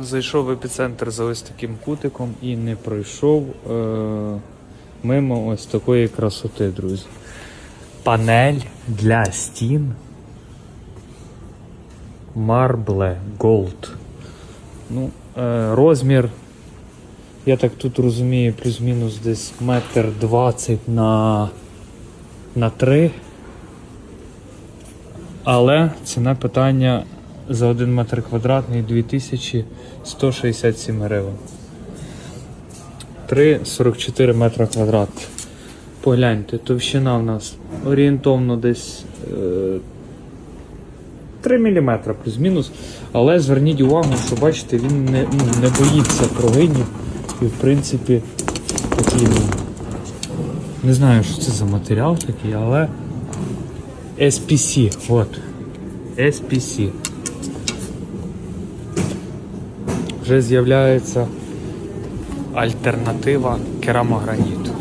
Зайшов в епіцентр за ось таким кутиком і не пройшов е- мимо ось такої красоти, друзі. Панель для стін Marble Gold. Ну, е- розмір, я так тут розумію, плюс-мінус десь метр двадцять на, на 3. Але ціна питання за 1 метр квадратний 2167 гривень. 3,44 метра квадратних. Погляньте, товщина в нас орієнтовно десь е, 3 мм плюс-мінус. Але зверніть увагу, що бачите, він не, ну, не боїться прогинів і в принципі такий. ну, Не знаю, що це за матеріал такий, але SPC, от. SPC. Вже з'являється альтернатива керамограніту.